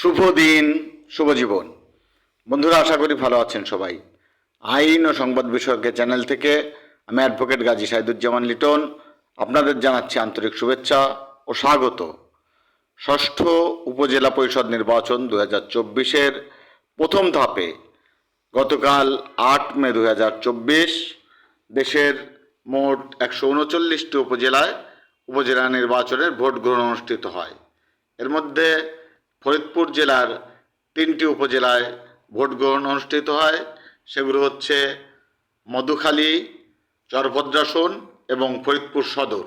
শুভ দিন, শুভ জীবন। বন্ধুরা, আশা করি ভালো আছেন সবাই। আইন ও সংবাদ বিষয়কের চ্যানেল থেকে আমি অ্যাডভোকেট গাজী সাইদুজ্জামান লিটন। আপনাদের জানাচ্ছি আন্তরিক শুভেচ্ছা ও স্বাগত। ষষ্ঠ উপজেলা পরিষদ নির্বাচন দু হাজার চব্বিশের প্রথম ধাপে গতকাল আট মে দু হাজার চব্বিশ, দেশের মোট একশো উনচল্লিশটি উপজেলায় উপজেলা নির্বাচনের ভোট গ্রহণ অনুষ্ঠিত হয়। এর মধ্যে ফরিদপুর জেলার তিনটি উপজেলায় ভোট গ্রহণ অনুষ্ঠিত হয়। সেগুলো হচ্ছে মধুখালী চরভদ্রাসন এবং ফরিদপুর সদর।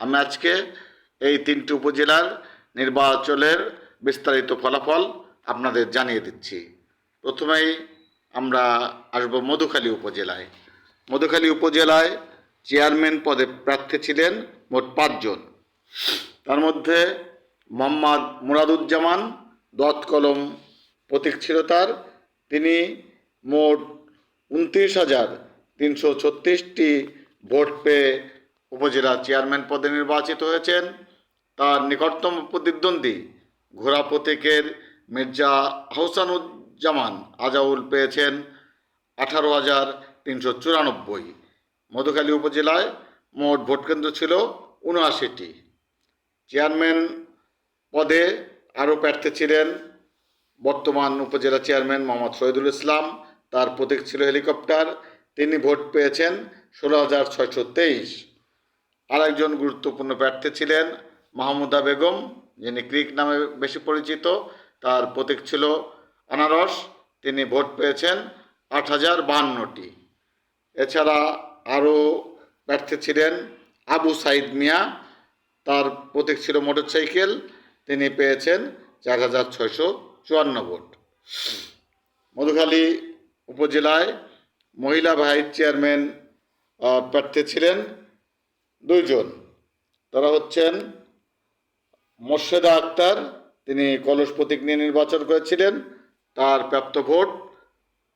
আমি আজকে এই তিনটি উপজেলার নির্বাচনের বিস্তারিত ফলাফল আপনাদের জানিয়ে দিচ্ছি। প্রথমেই আমরা আসব মধুখালী উপজেলায়। মধুখালী উপজেলায় চেয়ারম্যান পদে প্রার্থী ছিলেন মোট পাঁচজন। তার মধ্যে মোহাম্মদ মুরাদুজ্জামান দত কলম প্রতীক ছিল তার। তিনি মোট উনত্রিশ হাজার তিনশো ছত্রিশটি ভোট পেয়ে উপজেলা চেয়ারম্যান পদে নির্বাচিত হয়েছেন। তার নিকটতম প্রতিদ্বন্দ্বী ঘোড়া প্রতীকের মির্জা আহসানুজ্জামান আজাউল পেয়েছেন আঠারো হাজার তিনশো চুরানব্বই। মধুখালী উপজেলায় মোট ভোটকেন্দ্র ছিল উনআশিটি। চেয়ারম্যান পদে আরও প্রার্থী ছিলেন বর্তমান উপজেলা চেয়ারম্যান মোহাম্মদ শহীদুল ইসলাম। তার প্রতীক ছিল হেলিকপ্টার। তিনি ভোট পেয়েছেন ষোলো হাজার ছয়শো তেইশ। আরেকজন গুরুত্বপূর্ণ প্রার্থী ছিলেন মাহমুদা বেগম, যিনি ক্রিক নামে বেশি পরিচিত। তার প্রতীক ছিল আনারস। তিনি ভোট পেয়েছেন আট হাজার বাহান্নটি। এছাড়া আরও প্রার্থী ছিলেন আবু সাইদ মিয়া। তার প্রতীক ছিল মোটরসাইকেল। তিনি পেয়েছেন চার হাজার ছয়শো চুয়ান্ন ভোট। মধুখালী উপজেলায় মহিলা ভাইস চেয়ারম্যান প্রার্থী ছিলেন দুইজন। তারা হচ্ছেন মোর্শেদা আক্তার, তিনি কলস প্রতীক নিয়ে নির্বাচন করেছিলেন। তার প্রাপ্ত ভোট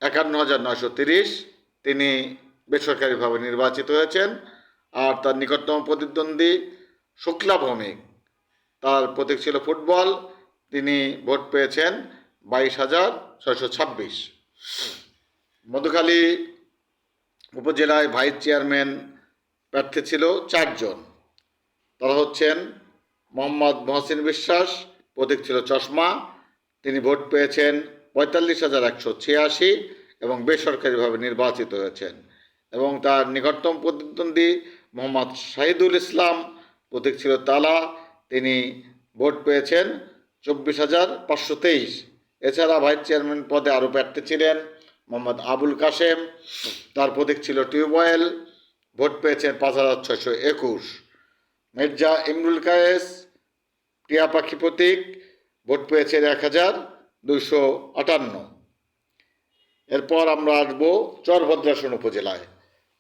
একান্ন হাজার নয়শো তিরিশ। তিনি বেসরকারিভাবে নির্বাচিত হয়েছেন। আর তার নিকটতম প্রতিদ্বন্দ্বী শুক্লা ভৌমিক। তার প্রতীক ছিল ফুটবল। তিনি ভোট পেয়েছেন বাইশ হাজার ছয়শো ছাব্বিশ। মধুখালী উপজেলায় ভাইস চেয়ারম্যান প্রার্থী ছিল চারজন। তারা হচ্ছেন মোহাম্মদ মহসিন বিশ্বাস, প্রতীক ছিল চশমা। তিনি ভোট পেয়েছেন পঁয়তাল্লিশ হাজার একশো ছিয়াশি এবং বেসরকারিভাবে নির্বাচিত হয়েছেন। এবং তার নিকটতম প্রতিদ্বন্দ্বী মোহাম্মদ শাহিদুল ইসলাম, প্রতীক ছিল তালা। তিনি ভোট পেয়েছেন চব্বিশ হাজার পাঁচশো তেইশ। এছাড়া ভাইস চেয়ারম্যান পদে আরও প্রার্থী ছিলেন মোহাম্মদ আবুল কাশেম। তার প্রতীক ছিল টিউবওয়েল। ভোট পেয়েছেন পাঁচ হাজার ছয়শো একুশ। মির্জা ইমরুল কায়েস, টিয়া পাখি প্রতীক, ভোট পেয়েছেন এক হাজার দুইশো আটান্ন। এরপর আমরা আসব চরভদ্রাসন উপজেলায়।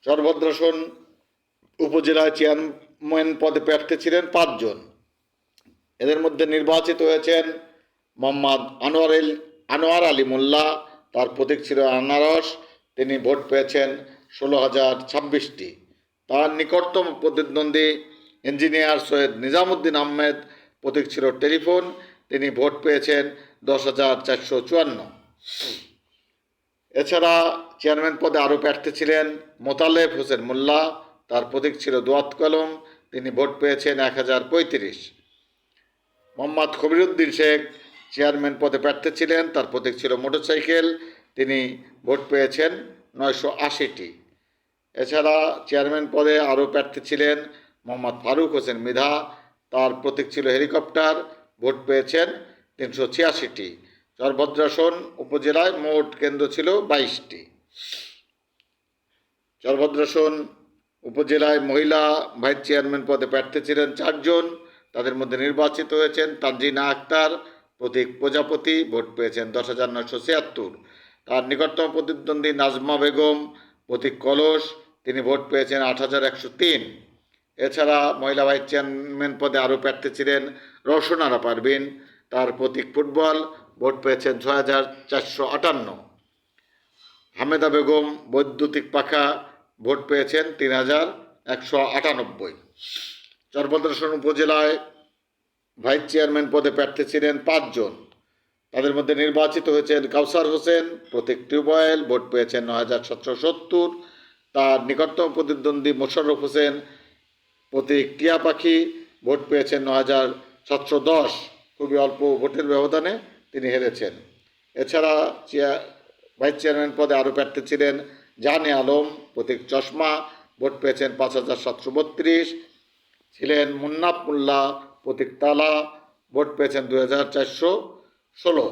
চরভদ্রাসন উপজেলায় চেয়ারম্যান পদে প্রার্থী ছিলেন পাঁচজন। এদের মধ্যে নির্বাচিত হয়েছেন মোহাম্মদ আনোয়ার আনোয়ার আলী মোল্লা, তার প্রতীক ছিল আনারস, তিনি ভোট পেয়েছেন ষোলো হাজার ছাব্বিশটি। তার নিকটতম প্রতিদ্বন্দ্বী ইঞ্জিনিয়ার সৈয়দ নিজামুদ্দিন আহমেদ, প্রতীক ছিল টেলিফোন, তিনি ভোট পেয়েছেন দশ হাজার চারশো চুয়ান্ন। এছাড়া চেয়ারম্যান পদে আরও প্রার্থী ছিলেন মোতালেব হোসেন মোল্লা, তার প্রতীক ছিল দোয়াত কলম, তিনি ভোট পেয়েছেন এক হাজার পঁয়ত্রিশ। মোহাম্মদ খবিরুদ্দিন শেখ চেয়ারম্যান পদে প্রার্থী ছিলেন। তার প্রতীক ছিল মোটরসাইকেল। তিনি ভোট পেয়েছেন নয়শো আশিটি। এছাড়া চেয়ারম্যান পদে আরও প্রার্থী ছিলেন মোহাম্মদ ফারুক হোসেন মৃধা। তার প্রতীক ছিল হেলিকপ্টার। ভোট পেয়েছেন তিনশো ছিয়াশিটি। চরভদ্রাসন উপজেলায় মোট কেন্দ্র ছিল বাইশটি। চরভদ্রাসন উপজেলায় মহিলা ভাইস চেয়ারম্যান পদে প্রার্থী ছিলেন চারজন। তাদের মধ্যে নির্বাচিত হয়েছেন তানজিনা আক্তার, প্রতীক প্রজাপতি, ভোট পেয়েছেন দশ হাজার নয়শো ছিয়াত্তর। তার নিকটতম প্রতিদ্বন্দ্বী নাজমা বেগম, প্রতীক কলস, তিনি ভোট পেয়েছেন আট হাজার একশো তিন। এছাড়া মহিলা ভাইস চেয়ারম্যান পদে আরও প্রার্থী ছিলেন রওশনারা পারবিন তার প্রতীক ফুটবল, ভোট পেয়েছেন ছয় হাজার চারশো আটান্ন। হামেদা বেগম, বৈদ্যুতিক পাখা, ভোট পেয়েছেন তিন হাজার একশো আটানব্বই। চরভদ্রাসন উপজেলায় ভাইস চেয়ারম্যান পদে প্রার্থী ছিলেন পাঁচজন। তাদের মধ্যে নির্বাচিত হয়েছেন কাউসার হোসেন, প্রতীক টিউবওয়েল, ভোট পেয়েছেন নয় হাজার সাতশো সত্তর। তার নিকটতম প্রতিদ্বন্দ্বী মোশাররফ হোসেন, প্রতীক টিয়া পাখি, ভোট পেয়েছেন ন হাজার সাতশো দশ। খুবই অল্প ভোটের ব্যবধানে তিনি হেরেছেন। এছাড়া চেয়ার ভাইস চেয়ারম্যান পদে আরও প্রার্থী ছিলেন জাহানে আলম, প্রতীক চশমা, ভোট পেয়েছেন পাঁচ হাজার সাতশো বত্রিশ। ছিলেন মুন্নাফ মোল্লা প্রতীক তালা ভোট পেয়েছেন দুই হাজার চারশো ষোলো।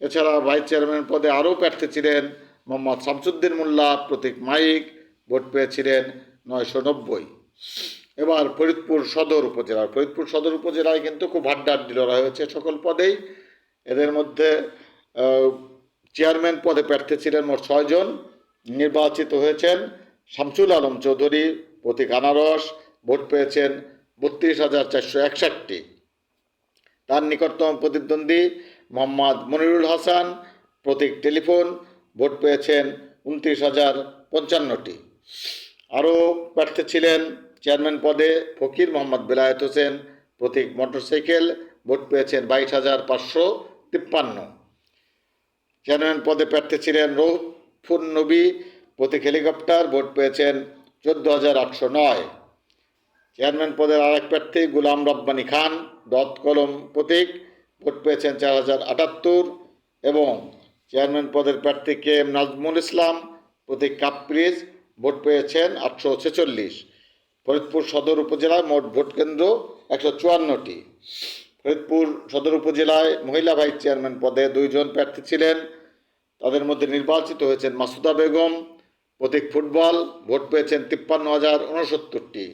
এছাড়া ভাইস চেয়ারম্যান পদে আরও প্রার্থী ছিলেন মোহাম্মদ শামসুদ্দিন মোল্লা, প্রতীক মাইক, ভোট পেয়েছিলেন নয়শো নব্বই। এবার ফরিদপুর সদর উপজেলা ফরিদপুর সদর উপজেলায় কিন্তু খুব হাড্ডাহাড্ডি লড়াই হয়েছে সকল পদেই। এদের মধ্যে চেয়ারম্যান পদে প্রার্থী ছিলেন মোট ছয়জন। নির্বাচিত হয়েছেন শামসুল আলম চৌধুরী, প্রতীক আনারস ভোট পেয়েছেন বত্রিশ হাজার চারশো একষট্টি। তার নিকটতম প্রতিদ্বন্দ্বী মোহাম্মদ মনিরুল হাসান, প্রতীক টেলিফোন, ভোট পেয়েছেন উনত্রিশ হাজার পঞ্চান্নটি। আরও প্রার্থী ছিলেন চেয়ারম্যান পদে ফকির মোহাম্মদ বেলায়েত হোসেন, প্রতীক মোটরসাইকেল, ভোট পেয়েছেন বাইশ হাজার পাঁচশো তিপ্পান্ন। চেয়ারম্যান পদে প্রার্থী ছিলেন রৌফুন নবী, প্রতীক হেলিকপ্টার, ভোট পেয়েছেন চোদ্দ হাজার আটশো নয়। চেয়ারম্যান পদের আরেক প্রার্থী গুলাম রব্বানী খান, দত কলম প্রতীক, ভোট পেয়েছেন চার হাজার আটাত্তর এবং চেয়ারম্যান পদের প্রার্থী কে এম নাজমুল ইসলাম, প্রতীক কাপ্রিজ ভোট পেয়েছেন আটশো ছেচল্লিশ। ফরিদপুর সদর উপজেলায় মোট ভোট কেন্দ্র একশো চুয়ান্নটি। ফরিদপুর সদর উপজেলায় মহিলা ভাইস চেয়ারম্যান পদে দুইজন প্রার্থী ছিলেন। তাদের মধ্যে নির্বাচিত হয়েছেন মাসুদা বেগম, প্রতীক ফুটবল, ভোট পেয়েছেন তিপ্পান্ন হাজার উনসত্তরটি।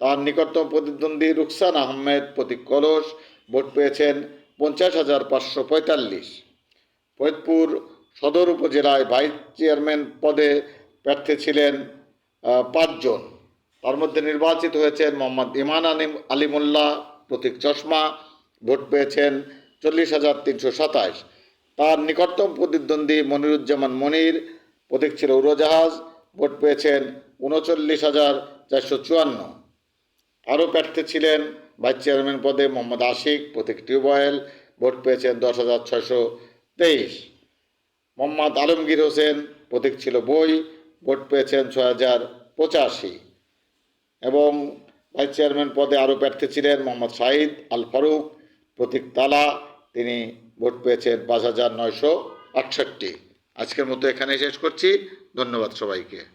তার নিকটতম প্রতিদ্বন্দ্বী রুকসান আহমেদ প্রতীক কলস, ভোট পেয়েছেন পঞ্চাশ হাজার পাঁচশো পঁয়তাল্লিশ। ফরিদপুর সদর উপজেলায় ভাইস চেয়ারম্যান পদে প্রার্থী ছিলেন পাঁচজন। তার মধ্যে নির্বাচিত হয়েছেন মোহাম্মদ ইমান আলিম আলিমুল্লাহ প্রতীক চশমা, ভোট পেয়েছেন চল্লিশ হাজার তিনশো সাতাশ তার নিকটতম প্রতিদ্বন্দ্বী মনিরুজ্জামান মনির প্রতীক ছিল উড়োজাহাজ, ভোট পেয়েছেন উনচল্লিশ হাজার চারশো চুয়ান্ন। আরও প্রার্থী ছিলেন ভাইস চেয়ারম্যান পদে মোহাম্মদ আশিক, প্রতীক টিউবওয়েল, ভোট পেয়েছেন দশ হাজার ছয়শো তেইশ। মোহাম্মদ আলমগীর হোসেন, প্রতীক ছিল বই, ভোট পেয়েছেন ছয় হাজার পঁচাশি। এবং ভাইস চেয়ারম্যান পদে আরও প্রার্থী ছিলেন মোহাম্মদ শাহিদ আল ফারুক, প্রতীক তালা, তিনি ভোট পেয়েছেন পাঁচ হাজার নয়শো আটষট্টি। আজকের মতো এখানে শেষ করছি। ধন্যবাদ সবাইকে।